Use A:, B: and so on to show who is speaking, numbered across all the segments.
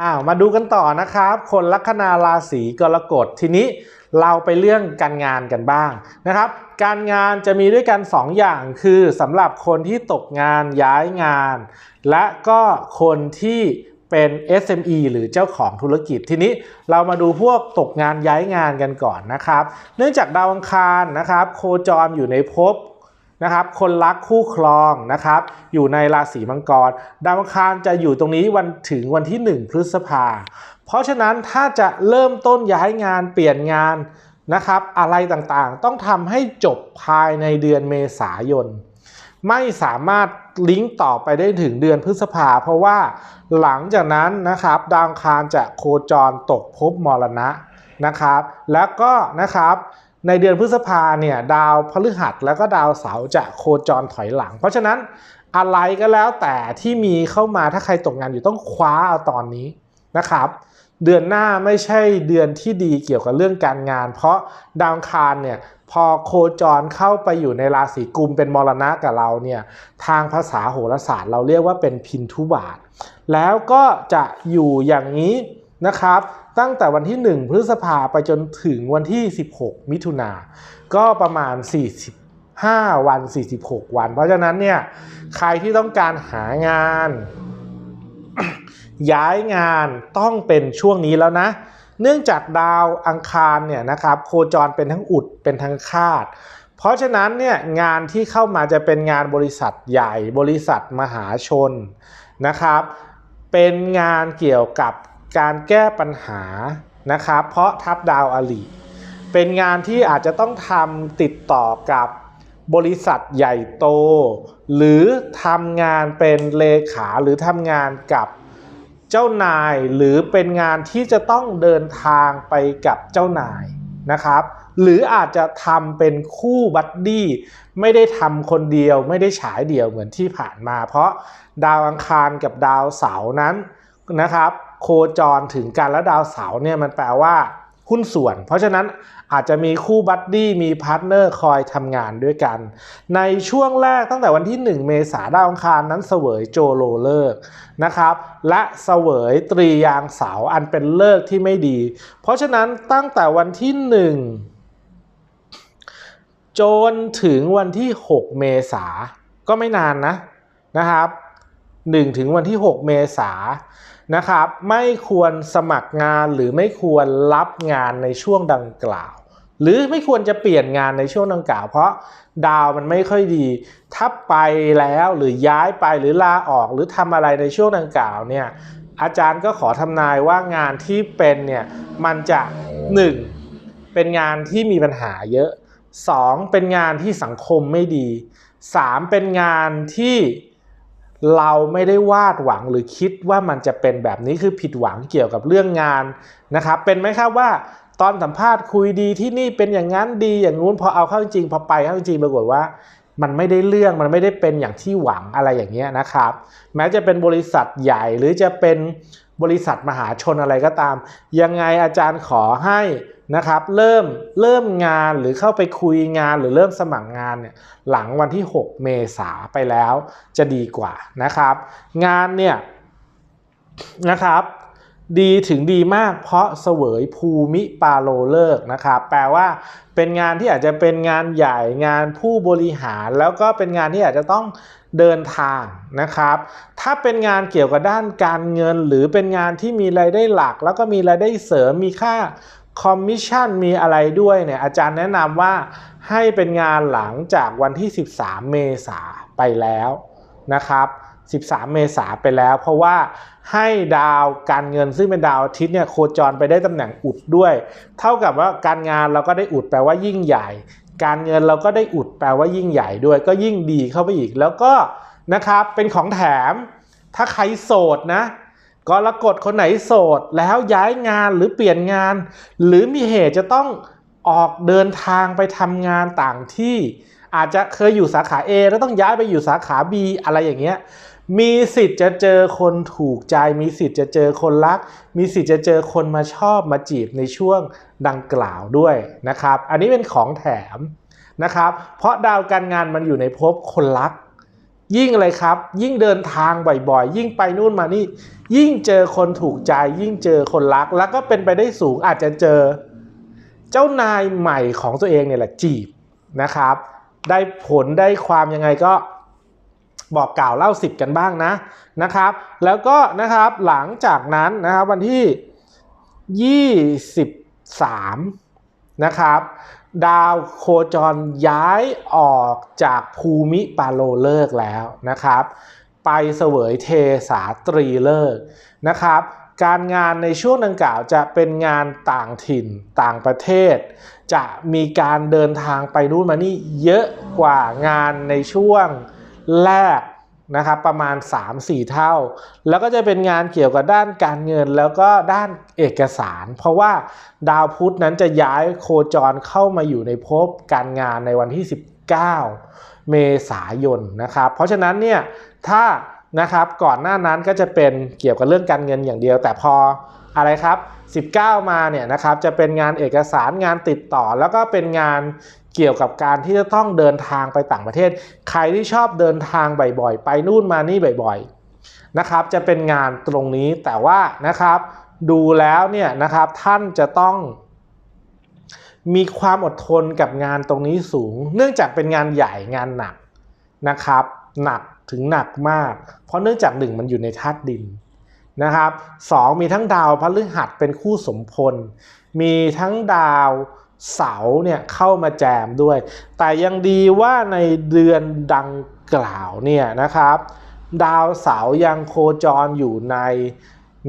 A: อ้าวมาดูกันต่อนะครับ คนลัคนาราศีกรกฎทีนี้เราไปเรื่องการงานกันบ้างนะครับ การงานจะมีด้วยกัน 2 อย่างคือสำหรับคนที่ตกงานย้ายงาน และก็คนที่เป็น SME หรือเจ้าของธุรกิจทีนี้เรามาดูพวกตกงานย้ายงานกันก่อนนะครับ เนื่องจากดาวอังคารนะครับ โคจรอยู่ในภพ นะครับคนรักคู่ครองนะครับ อยู่ในราศีมังกร ดาวอังคารจะอยู่ตรงนี้วันถึงวันที่ 1 พฤษภา เพราะฉะนั้นถ้าจะเริ่มต้นย้ายงานเปลี่ยนงานนะครับ อะไรต่างๆ ต้องทำให้จบภายในเดือนเมษายน ไม่สามารถลิงก์ต่อไปได้ถึงเดือนพฤษภา เพราะว่าหลังจากนั้นนะครับ ดาวอังคารจะโคจรตกภพมรณะนะครับ แล้วก็นะครับ ในเดือนพฤษภาเนี่ยดาวพฤหัสแล้วก็ดาวเสาร์จะโคจรถอยหลัง เพราะฉะนั้นอะไรก็แล้วแต่ที่มีเข้ามาถ้าใครตกงานอยู่ต้องคว้าเอาตอนนี้นะครับ เดือนหน้าไม่ใช่เดือนที่ดีเกี่ยวกับเรื่องการงาน เพราะดาวคารเนี่ยพอโคจรเข้าไปอยู่ในราศีกุมเป็นมรณะกับเราเนี่ยทางภาษาโหราศาสตร์เราเรียกว่าเป็นพินทุบาท แล้วก็จะอยู่อย่างนี้ นะครับ ตั้งแต่วันที่ 1 พฤษภาไปจนถึงวันที่ 16 มิถุนาก็ประมาณ 45 วัน 46 วัน เพราะฉะนั้นเนี่ยใครที่ต้องการหางาน ย้ายงานต้องเป็นช่วงนี้แล้วนะ เนื่องจากดาวอังคารเนี่ยนะครับโคจรเป็นทั้งอุดเป็นทั้งคาดเพราะฉะนั้นเนี่ยงานที่เข้ามาจะเป็นงานบริษัทใหญ่บริษัทมหาชนนะครับ เป็นงานเกี่ยวกับ การแก้ปัญหานะครับเพราะทับดาวอลิเป็นงานที่อาจจะต้องทำติดต่อกับบริษัทใหญ่โต หรือทำงานเป็นเลขาหรือทำงานกับเจ้านายหรือเป็นงานที่จะต้องเดินทางไปกับเจ้านายนะครับ หรืออาจจะทำเป็นคู่บัดดี้ไม่ได้ทำคนเดียวไม่ได้ฉายเดี่ยวเหมือนที่ผ่านมา เพราะดาวอังคารกับดาวเสาร์นั้นนะครับ โคจรถึงกันและดาวเสาร์เนี่ยมันแปลว่าหุ้นส่วน เพราะฉะนั้นอาจจะมีคู่บัดดี้มีพาร์ทเนอร์คอยทำงานด้วยกัน ในช่วงแรกตั้งแต่วันที่ 1 เมษาดาวอังคารนั้นเสวยโจโลเลิกนะครับ และเสวยตรียางเสาร์อันเป็นเลิกที่ไม่ดี เพราะฉะนั้นตั้งแต่วันที่ 1 จนถึงวันที่ 6 เมษาก็ไม่นานนะนะครับ 1 ถึงวันที่ 6 เมษา นะครับไม่ควรสมัครงานหรือไม่ควรรับงานในช่วงดังกล่าว หรือไม่ควรจะเปลี่ยนงานในช่วงดังกล่าว เพราะดาวมันไม่ค่อยดี ถ้าไปแล้วหรือย้ายไปหรือลาออกหรือทำอะไรในช่วงดังกล่าวเนี่ยอาจารย์ก็ขอทำนายว่างานที่เป็นเนี่ยมันจะ 1. เป็นงานที่มีปัญหาเยอะ 2. เป็นงานที่สังคมไม่ดี 3. เป็นงานที่ เราไม่ได้วาดหวังหรือคิดว่ามันจะเป็นแบบนี้คือผิดหวังเกี่ยวกับเรื่องงานนะครับ เป็นไหมครับว่าตอนสัมภาษณ์คุยดีที่นี่เป็นอย่างนั้นดีอย่างงู้นพอเอาเข้าจริงพอไปเข้าจริงปรากฏว่า มันไม่ได้เรื่องมันไม่ได้เป็นอย่างที่หวังอะไรอย่างเงี้ยนะครับ แม้จะเป็นบริษัทใหญ่หรือจะเป็นบริษัทมหาชนอะไรก็ตาม ยังไงอาจารย์ขอให้ นะครับเริ่มเริ่มงานหรือเข้าไปคุยงานหรือเริ่มสมัครงานเนี่ยหลังวันที่ 6 เมษาไปแล้วจะดีกว่านะครับ งานเนี่ยนะครับดีถึงดีมากเพราะเสวยภูมิปาโลเลิกนะครับ แปลว่าเป็นงานที่อาจจะเป็นงานใหญ่งานผู้บริหารแล้วก็เป็นงานที่อาจจะต้องเดินทางนะครับ ถ้าเป็นงานเกี่ยวกับด้านการเงิน หรือเป็นงานที่มีรายได้หลัก แล้วก็มีรายได้เสริมมีค่า คอมมิชชั่นมีอะไรด้วยเนี่ยอาจารย์แนะนำว่าให้เป็นงานหลังจากวันที่ 13 เมษาไปแล้วนะครับ 13 เมษาไปแล้ว เพราะว่าให้ดาวการเงินซึ่งเป็นดาวอาทิตย์เนี่ยโคจรไปได้ตำแหน่งอุดด้วย เท่ากับว่าการงานเราก็ได้อุดแปลว่ายิ่งใหญ่ การเงินเราก็ได้อุดแปลว่ายิ่งใหญ่ด้วย ก็ยิ่งดีเข้าไปอีกแล้วก็นะครับเป็นของแถมถ้าใครโสดนะ กรกฎคนไหนโสดแล้วย้ายงานหรือเปลี่ยนงาน หรือมีเหตุจะต้องออกเดินทางไปทำงานต่างที่ อาจจะเคยอยู่สาขา A แล้วต้องย้ายไปอยู่สาขา B อะไรอย่างเงี้ยมีสิทธิ์จะเจอคนถูกใจ มีสิทธิ์จะเจอคนรัก มีสิทธิ์จะเจอคนมาชอบมาจีบในช่วงดังกล่าวด้วยนะครับ อันนี้เป็นของแถมนะครับ เพราะดาวการงานมันอยู่ในภพคนรัก ยิ่งอะไรครับ ยิ่งเดินทางบ่อยๆ ยิ่งไปนู่นมานี่ ยิ่งเจอคนถูกใจ ยิ่งเจอคนรัก แล้วก็เป็นไปได้สูงอาจจะเจอ เจ้านายใหม่ของตัวเองเนี่ยแหละจีบนะครับ ได้ผลได้ความยังไงก็บอกกล่าวเล่าสิบกันบ้างนะนะครับ แล้วก็นะครับหลังจากนั้นนะครับวันที่ 23 นะครับ ดาวโคจรย้ายออกจากภูมิปาโลเลิกแล้วนะครับ ไปเสวยเทสาตรีเลิกนะครับ การงานในช่วงดังกล่าวจะเป็นงานต่างถิ่นต่างประเทศ จะมีการเดินทางไปนู่นมานี่เยอะกว่างานในช่วงแรก นะครับประมาณ 3-4 เท่า แล้วก็จะเป็นงานเกี่ยวกับด้านการเงินแล้วก็ด้านเอกสาร เพราะว่าดาวพุธนั้นจะย้ายโคจรเข้ามาอยู่ในภพการงานในวันที่ 19 เมษายนนะครับ เพราะฉะนั้นเนี่ยถ้านะครับก่อนหน้านั้นก็จะเป็นเกี่ยวกับเรื่องการเงินอย่างเดียว แต่พออะไรครับ 19 มาเนี่ยนะครับจะเป็นงานเอกสารงานติดต่อ แล้วก็เป็นงาน เกี่ยวกับการที่จะต้องเดินทางไปต่างประเทศ ใครที่ชอบเดินทางบ่อยๆ ไปนู่นมานี่บ่อยๆนะครับ จะเป็นงานตรงนี้แต่ว่านะครับ ดูแล้วเนี่ยนะครับท่านจะต้องมีความอดทนกับงานตรงนี้สูง เนื่องจากเป็นงานใหญ่งานหนักนะครับ หนักถึงหนักมาก เพราะเนื่องจากหนึ่งมันอยู่ในธาตุดินนะครับสองมีทั้งดาวพฤหัสเป็นคู่สมพล มีทั้งดาว เสาเนี่ยเข้ามาแจมด้วย แต่ยังดีว่าในเดือนดังกล่าวเนี่ยนะครับ ดาวเสายังโคจรอยู่ใน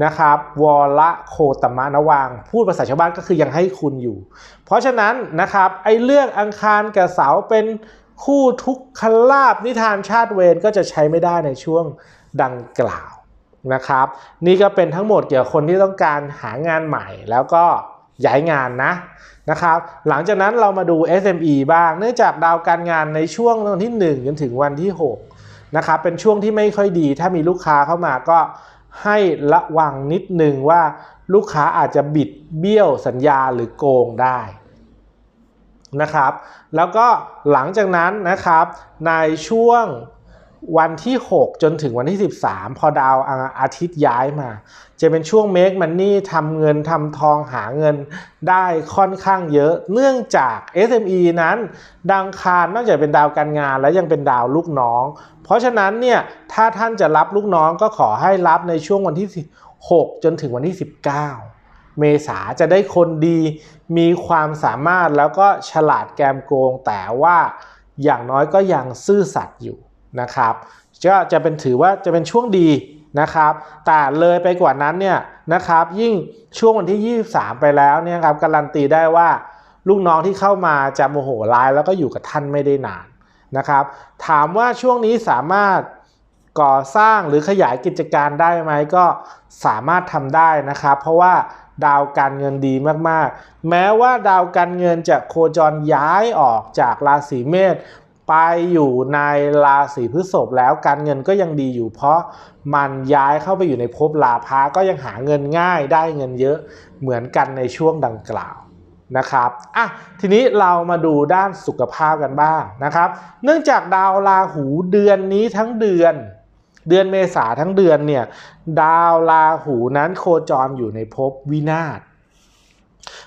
A: นะครับวรโคตมะนวังพูดภาษาชาวบ้านก็คือยังให้คุณอยู่ เพราะฉะนั้นนะครับไอ้เรื่องอังคารกับเสาเป็นคู่ทุกขลาบนิทานชาติเวรก็จะใช้ไม่ได้ในช่วงดังกล่าวนะครับ นี่ก็เป็นทั้งหมดเกี่ยวกับคนที่ต้องการหางานใหม่แล้วก็ย้ายงานนะ นะครับหลังจากนั้นเรามาดู SME บ้าง เนื่องจากดาวการงานในช่วงวันที่ 1 จนถึงวันที่6นะครับเป็นช่วงที่ไม่ค่อยดี ถ้ามีลูกค้าเข้ามาก็ให้ระวังนิดนึงว่าลูกค้าอาจจะบิดเบี้ยวสัญญาหรือโกงได้นะครับ แล้วก็หลังจากนั้นนะครับในช่วง วันที่ 6 จนถึงวันที่ 13 พอดาวอาทิตย์ย้ายมา จะเป็นช่วงเมคมันนี่ทำเงินทำทองหาเงินได้ค่อนข้างเยอะ เนื่องจาก SME นั้นดังคารนอกจากเป็นดาวการงานแล้วยังเป็นดาวลูกน้อง เพราะฉะนั้นเนี่ยถ้าท่านจะรับลูกน้องก็ขอให้รับในช่วงวันที่ 6 จนถึงวันที่ 19 เมษาจะได้คนดี มีความสามารถแล้วก็ฉลาดแกมโกงแต่ว่าอย่างน้อยก็ยังซื่อสัตย์อยู่ นะครับก็จะเป็นถือว่าจะเป็นช่วงดีนะครับ แต่เลยไปกว่านั้นเนี่ยนะครับ ยิ่งช่วงวันที่ 23 ไปแล้วเนี่ยครับการันตีได้ว่าลูกน้องที่เข้ามาจะโมโหร้ายแล้วก็อยู่กับท่านไม่ได้นานนะครับ ถามว่าช่วงนี้สามารถก่อสร้างหรือขยายกิจการได้ไหมก็สามารถทำได้นะครับ เพราะว่าดาวการเงินดีมากๆ แม้ว่าดาวการเงินจะโคจรย้ายออกจากราศีเมษ ไปอยู่ในราศีพฤษภแล้วการเงินก็ยังดีอยู่ เพราะมันย้ายเข้าไปอยู่ในภพลาภะก็ยังหาเงินง่ายได้เงินเยอะเหมือนกันในช่วงดังกล่าวนะครับอะทีนี้เรามาดูด้านสุขภาพกันบ้างนะครับ เนื่องจากดาวราหูเดือนนี้ทั้งเดือน เดือนเมษาทั้งเดือนเนี่ยดาวราหูนั้นโคจรอยู่ในภพวินาศ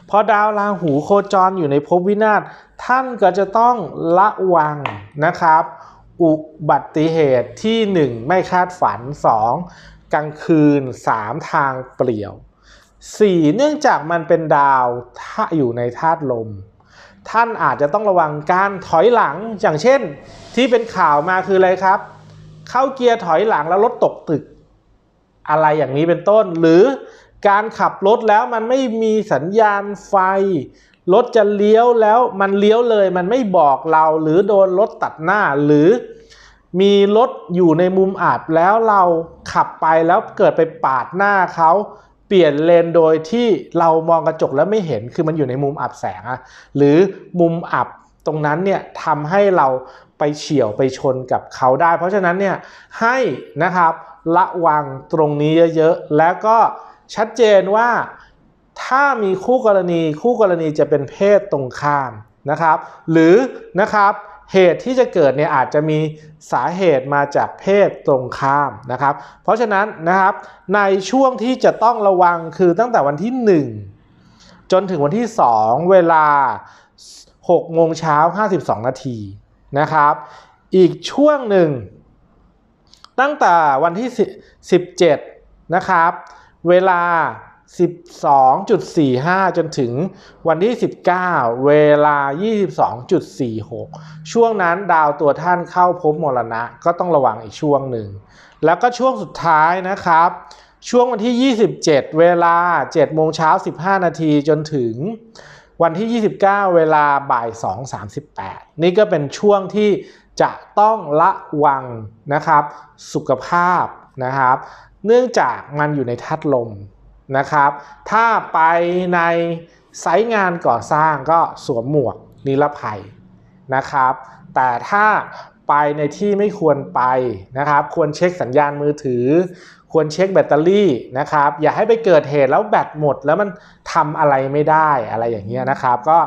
A: พอดาวราหูโคจรอยู่ในภพวินาศ ท่านก็จะต้องระวังนะครับ อุบัติเหตุที่ 1 ไม่คาดฝัน 2. กลางคืน 3. ทางเปลี่ยว 4. เนื่องจากมันเป็นดาวถ้าอยู่ในธาตุลม ท่านอาจจะต้องระวังการถอยหลังอย่างเช่น ที่เป็นข่าวมาคืออะไรครับ เข้าเกียร์ถอยหลังแล้วรถตกตึก อะไรอย่างนี้เป็นต้นหรือการขับรถแล้วมันไม่มีสัญญาณไฟ รถจะเลี้ยวแล้วมันเลี้ยวเลยมันไม่บอกเราหรือโดนรถตัดหน้าหรือมีรถอยู่ในมุมอับแล้วเราขับไปแล้วเกิดไปปาดหน้าเขาเปลี่ยนเลนโดยที่เรามองกระจกแล้วไม่เห็นคือมันอยู่ในมุมอับแสงอะหรือมุมอับตรงนั้นเนี่ยทำให้เราไปเฉียวไปชนกับเขาได้ เพราะฉะนั้นเนี่ยให้นะครับระวังตรงนี้เยอะๆแล้วก็ชัดเจนว่า ถ้ามีคู่กรณีคู่กรณีจะเป็นเพศตรงข้ามนะครับ หรือนะครับเหตุที่จะเกิดเนี่ยอาจจะมีสาเหตุมาจากเพศตรงข้ามนะครับ เพราะฉะนั้นนะครับในช่วงที่จะต้องระวังคือตั้งแต่วันที่ 1 จนถึงวันที่ 2 เวลา 6 โมงเช้า 52 นาทีนะครับ อีกช่วงหนึ่ง ตั้งแต่วันที่ 17 นะครับ เวลา 12.45 จนถึงวันที่ 19 เวลา 22.46 ช่วงนั้นดาวตัวท่านเข้าพบมรณะก็ต้องระวังอีกช่วงหนึ่ง แล้วก็ช่วงสุดท้ายนะครับ ช่วงวันที่ 27 เวลา7โมงเช้า 15 นาทีจนถึงวันที่ 29 เวลาบ่าย 2.38 นี่ก็เป็นช่วงที่จะต้องระวังนะครับ สุขภาพนะครับ เนื่องจากมันอยู่ในธาตุลม นะครับ ถ้าไปในไซต์งานก่อสร้างก็สวมหมวกนิรภัยนะครับ แต่ถ้าไปในที่ไม่ควรไปนะครับ ควรเช็คสัญญาณมือถือ ควรเช็คแบตเตอรี่นะครับ อย่าให้ไปเกิดเหตุแล้วแบตหมดแล้วมันทำอะไรไม่ได้อะไรอย่างเงี้ยนะครับ ก็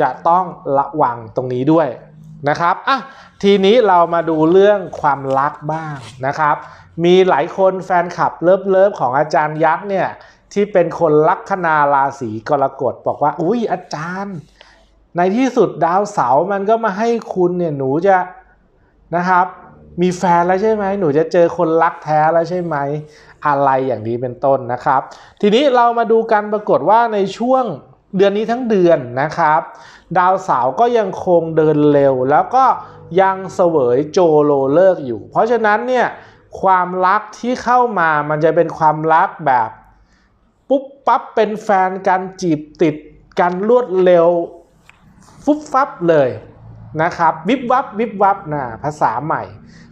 A: จะต้องระวังตรงนี้ด้วยนะครับอะทีนี้เรามาดูเรื่องความรักบ้างนะครับ มีหลายคนแฟนคลับเลิฟเลิฟของอาจารย์ยักษ์เนี่ย ที่เป็นคนลัคนาราศีกรกฎบอกว่า อุ้ยอาจารย์ ในที่สุดดาวเสาร์มันก็มาให้คุณเนี่ยหนูจะนะครับ มีแฟนแล้วใช่ไหมหนูจะเจอคนรักแท้แล้วใช่ไหมอะไรอย่างนี้เป็นต้นนะครับ ทีนี้เรามาดูกันปรากฏว่าในช่วงเดือนนี้ทั้งเดือนนะครับ ดาวเสาร์ก็ยังคงเดินเร็ว แล้วก็ยังเสวยโจโลเลิกอยู่ เพราะฉะนั้นเนี่ยความรักที่เข้ามามันจะเป็นความรักแบบ ปุ๊บปั๊บเป็นแฟนกันจีบติดกันรวดเร็ว ฟุบฟับเลยนะครับ วิบวับวิบวับนะภาษาใหม่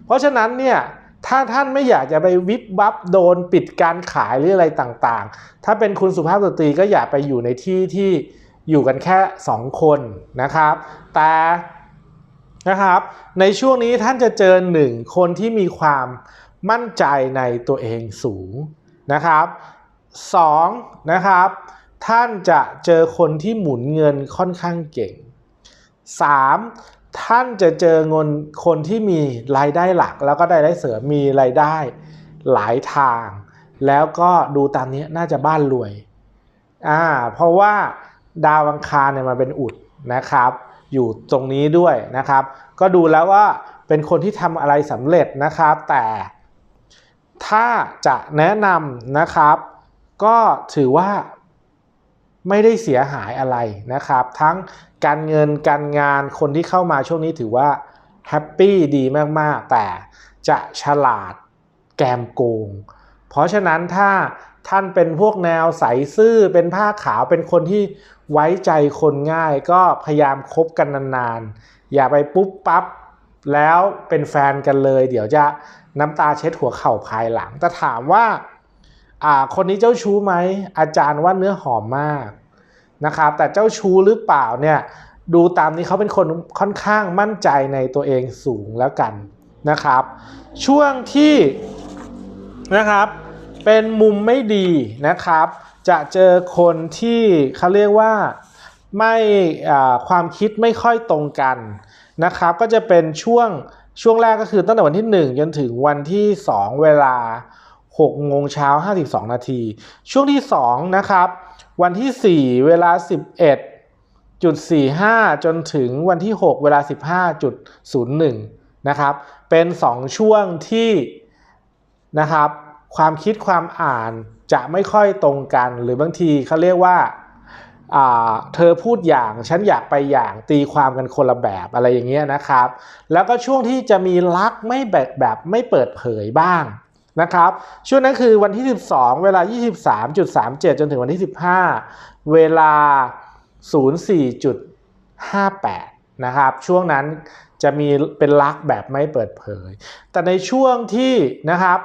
A: เพราะฉะนั้นเนี่ยถ้าท่านไม่อยากจะไปวิบวับโดนปิดการขายหรืออะไรต่างๆ ถ้าเป็นคุณสุภาพสตรีก็อย่าไปอยู่ในที่ที่อยู่กันแค่ 2 คนนะครับ แต่นะครับ ในช่วงนี้ท่านจะเจอหนึ่งคนที่มีความมั่นใจในตัวเองสูงนะครับ สองนะครับ ท่านจะเจอคนที่หมุนเงินค่อนข้างเก่ง 3. ท่านจะเจอเงินคนที่มีรายได้หลัก แล้วก็ได้ได้เสริมมีรายได้หลายทาง แล้วก็ดูตามนี้น่าจะบ้านรวยอ่าเพราะว่าดาวอังคารเนี่ยมันเป็นอุดนะครับ อยู่ตรงนี้ด้วยนะครับ ก็ดูแล้วว่าเป็นคนที่ทำอะไรสำเร็จนะครับ แต่ถ้าจะแนะนำนะครับ ก็ถือว่าไม่ได้เสียหายอะไรนะครับ ทั้งการเงินการงานคนที่เข้ามาช่วงนี้ถือว่าแฮปปี้ดีมาก ๆ แต่จะฉลาดแกมโกง เพราะฉะนั้นถ้าท่านเป็นพวกแนวใสซื่อเป็นผ้าขาวเป็นคนที่ไว้ใจคนง่าย ก็พยายามคบกันนานๆ อย่าไปปุ๊บปั๊บแล้วเป็นแฟนกันเลย เดี๋ยวจะน้ำตาเช็ดหัวเข่าภายหลังแต่ถามว่า อ่าคนนี้เจ้าชู้ไหมอาจารย์ว่าเนื้อหอมมากนะครับแต่เจ้าชู้หรือเปล่าเนี่ยดูตามนี้เขาเป็นคนค่อนข้างมั่นใจในตัวเองสูงแล้วกันนะครับ ช่วงที่นะครับเป็นมุมไม่ดีนะครับ จะเจอคนที่เขาเรียกว่าไม่ความคิดไม่ค่อยตรงกันนะครับ ก็จะเป็นช่วงช่วงแรกก็คือตั้งแต่วันที่ 1 จนถึงวันที่ 2 เวลา 6โมงเช้า 52 นาที ช่วงที่ 2 นะครับ วันที่ 4 เวลา 11จุด45 จนถึงวันที่ 6 เวลา 15.01 นะครับ เป็น 2 ช่วงที่นะครับ ความคิดความอ่านจะไม่ค่อยตรงกัน หรือบางทีเขาเรียกว่าเธอพูดอย่างฉันอยากไปอย่างตีความกันคนละแบบอะไรอย่างเงี้ยนะครับ แล้วก็ช่วงที่จะมีรักไม่แบบแบบไม่เปิดเผยบ้าง นะครับช่วงนั้นคือวันที่ 12 เวลา 23.37 จนถึงวันที่ 15 เวลา 04.58 นะครับช่วงนั้นจะมีเป็นรักแบบไม่เปิดเผย แต่ในช่วงที่นะครับ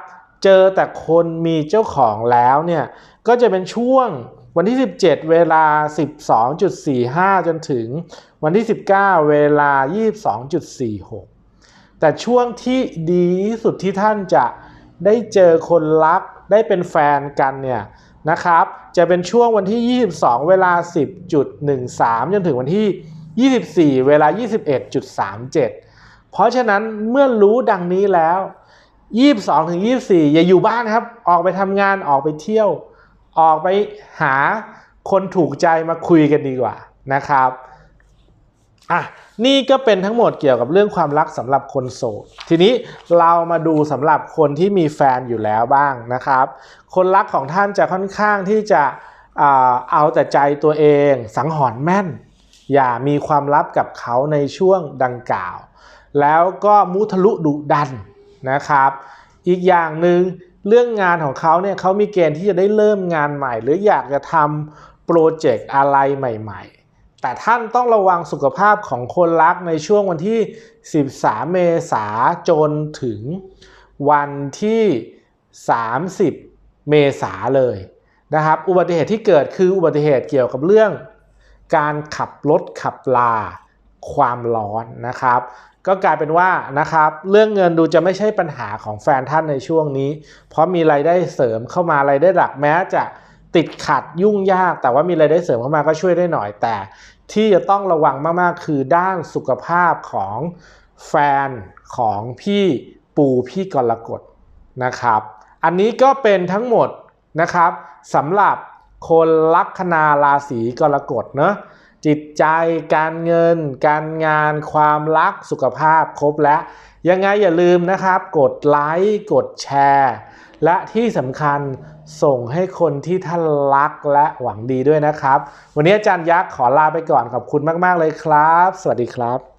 A: เจอแต่คนมีเจ้าของแล้วเนี่ยก็จะเป็นช่วงวันที่ 17 เวลา 12.45 จนถึงวันที่ 19 เวลา 22.46 แต่ช่วงที่ดีที่สุดที่ท่านจะ ได้เจอคนรักได้เป็นแฟนกันเนี่ยนะครับ จะเป็นช่วงวันที่ 22 เวลา 10.13 จนถึงวันที่ 24 เวลา 21.37 เพราะฉะนั้นเมื่อรู้ดังนี้แล้ว 22ถึง24 อย่าอยู่บ้านครับ ออกไปทำงานออกไปเที่ยว ออกไปหาคนถูกใจมาคุยกันดีกว่านะครับ อะนี่ก็เป็นทั้งหมดเกี่ยวกับเรื่องความรักสำหรับคนโสด ทีนี้เรามาดูสำหรับคนที่มีแฟนอยู่แล้วบ้างนะครับ คนรักของท่านจะค่อนข้างที่จะเอาแต่ใจตัวเองสังหรณ์แม่น อย่ามีความลับกับเขาในช่วงดังกล่าว แล้วก็มุทะลุดุดันนะครับ อีกอย่างหนึ่งเรื่องงานของเขาเนี่ยเขามีเกณฑ์ที่จะได้เริ่มงานใหม่ หรืออยากจะทำโปรเจกต์อะไรใหม่ ๆ แต่ท่านต้องระวังสุขภาพของคนรักในช่วงวันที่ 13 เมษาจนถึงวันที่ 30 เมษาเลยนะครับ อุบัติเหตุที่เกิดคืออุบัติเหตุเกี่ยวกับเรื่อง การขับรถขับลาความร้อนนะครับ ก็กลายเป็นว่านะครับเรื่องเงินดูจะไม่ใช่ปัญหาของแฟนท่านในช่วงนี้ เพราะมีรายได้เสริมเข้ามารายได้หลักแม้จะ ติดขัดยุ่งยาก แต่ว่ามีรายได้เสริมเข้ามาก็ช่วยได้หน่อย แต่ที่จะต้องระวังมากๆ คือด้านสุขภาพของแฟนของพี่ปูพี่กรกฎนะครับ อันนี้ก็เป็นทั้งหมดนะครับสำหรับคนลัคนาราศีกรกฎเนะจิตใจการเงิน การงานความรักสุขภาพครบแล้วยังไงอย่าลืมนะครับ กดไลค์กดแชร์ และที่สำคัญส่งให้คนที่ท่านรักและหวังดีด้วยนะครับ วันนี้อาจารย์ยักษ์ขอลาไปก่อนขอบคุณมาก ๆ เลยครับ สวัสดีครับ